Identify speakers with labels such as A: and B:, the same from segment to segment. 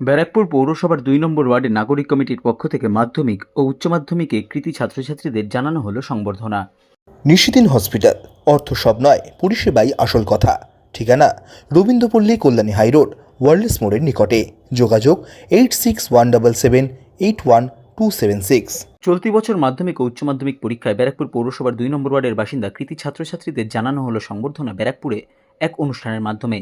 A: ব্যারাকপুর পৌরসভার দুই নম্বর ওয়ার্ডের নাগরিক কমিটির পক্ষ থেকে মাধ্যমিক ও উচ্চ মাধ্যমিকে কৃতি ছাত্রছাত্রীদের জানানো হলো সংবর্ধনা।
B: নিশিদিন হসপিটাল অর্থ সব নয় পরিষেবাই আসল কথা। ঠিকানা রবীন্দ্রপল্লী কল্যাণী হাইরোড ওয়ার্ল্ডস মোড়ের নিকটে। যোগাযোগ eight six one double seven eight one two seven six.
A: চলতি বছর মাধ্যমিক ও উচ্চ মাধ্যমিক পরীক্ষায় ব্যারাকপুর পৌরসভার দুই নম্বর ওয়ার্ডের বাসিন্দা কৃতি ছাত্রছাত্রীদের জানানো হলো সংবর্ধনা ব্যারাকপুরে এক অনুষ্ঠানের মাধ্যমে।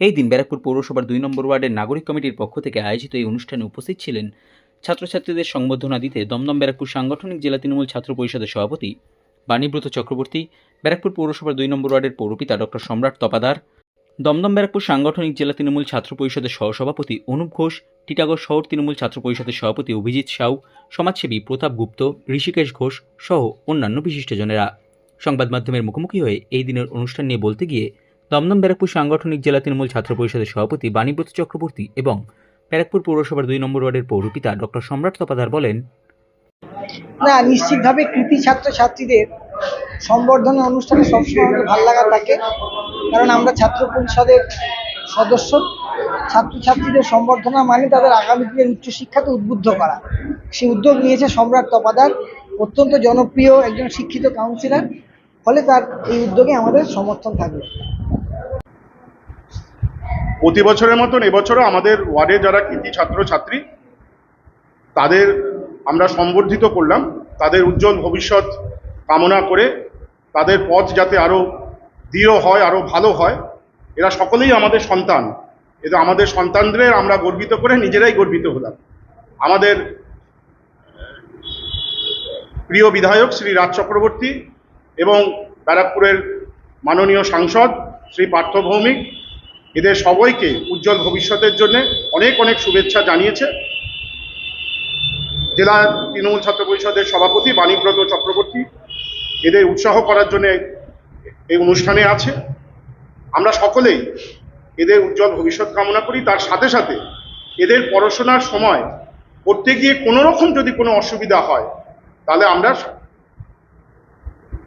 A: এই দিন ব্যারাকপুর পৌরসভার দুই নম্বর ওয়ার্ডের নাগরিক কমিটির পক্ষ থেকে আয়োজিত এই অনুষ্ঠানে উপস্থিত ছিলেন ছাত্রছাত্রীদের সংবর্ধনা দিতে দমদম ব্যারাকপুর সাংগঠনিক জেলা তৃণমূল ছাত্র পরিষদের সভাপতি বাণীব্রত চক্রবর্তী, ব্যারাকপুর পৌরসভার দুই নম্বর ওয়ার্ডের পৌরপিতা ডক্টর সম্রাট তপাদার, দমদম ব্যারাকপুর সাংগঠনিক জেলা তৃণমূল ছাত্র পরিষদের সহসভাপতি অনুপ ঘোষ, টিটাগড় শহর তৃণমূল ছাত্র পরিষদের সভাপতি অভিজিৎ সাউ, সমাজসেবী প্রতাপ গুপ্ত, ঋষিকেশ ঘোষ সহ অন্যান্য বিশিষ্টজনেরা। সংবাদ মাধ্যমের মুখোমুখি হয়ে এই দিনের অনুষ্ঠান নিয়ে বলতে গিয়ে দমদম ব্যারাকপুর সাংগঠনিক জেলা তৃণমূল ছাত্র পরিষদের সভাপতি বাণীব্রত চক্রবর্তী এবং ব্যারাকপুর পৌরসভার দুই নম্বর ওয়ার্ডের পৌরপিতা ডক্টর সম্রাট তপাদার বলেন,
C: না, নিশ্চিতভাবে কৃতি ছাত্রছাত্রীদের সম্বর্ধনা অনুষ্ঠানে সবসময় আমাদের ভালো লাগা থাকে। কারণ আমরা ছাত্র পরিষদের সদস্য। ছাত্রছাত্রীদের সম্বর্ধনা মানে তাদের আগামী দিনের উচ্চশিক্ষাতে উদ্বুদ্ধ করা। সেই উদ্যোগ নিয়েছে সম্রাট তপাদার। অত্যন্ত জনপ্রিয় একজন শিক্ষিত কাউন্সিলর ফলে তার এই উদ্যোগে আমাদের সমর্থন থাকবে।
D: প্রতি বছরের মতন এবছরও আমাদের ওয়ার্ডে যারা কৃতি ছাত্রছাত্রী তাদের আমরা সম্বর্ধিত করলাম। তাদের উজ্জ্বল ভবিষ্যৎ কামনা করে তাদের পথ যাতে আরও দৃঢ় হয় আরও ভালো হয়, এরা সকলেই আমাদের সন্তান। এতে আমাদের সন্তানদের আমরা গর্বিত করে নিজেরাই গর্বিত হলাম। আমাদের প্রিয় বিধায়ক শ্রী রাজ চক্রবর্তী এবং ব্যারাকপুরের মাননীয় সাংসদ শ্রী পার্থ ভৌমিক, এদের সবাইকে উজ্জ্বল ভবিষ্যতের জন্য অনেক অনেক শুভেচ্ছা জানিয়েছে। জেলা তৃণমূল ছাত্র পরিষদের সভাপতি বাণীব্রত চক্রবর্তী এদের উৎসাহ করার জন্য এই অনুষ্ঠানে আছে। আমরা সকলেই এদের উজ্জ্বল ভবিষ্যৎ কামনা করি। তার সাথে সাথে এদের পড়াশোনার সময় করতে গিয়ে কোনো রকম যদি কোনো অসুবিধা হয়, তাহলে আমরা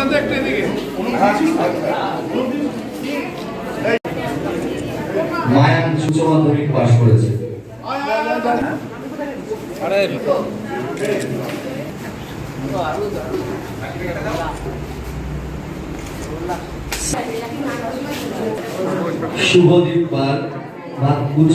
E: ভরছাছ মায়ান উচ্চ মাধ্যমিক পাশ করেছে। শুভদীপ পাল উচ্চ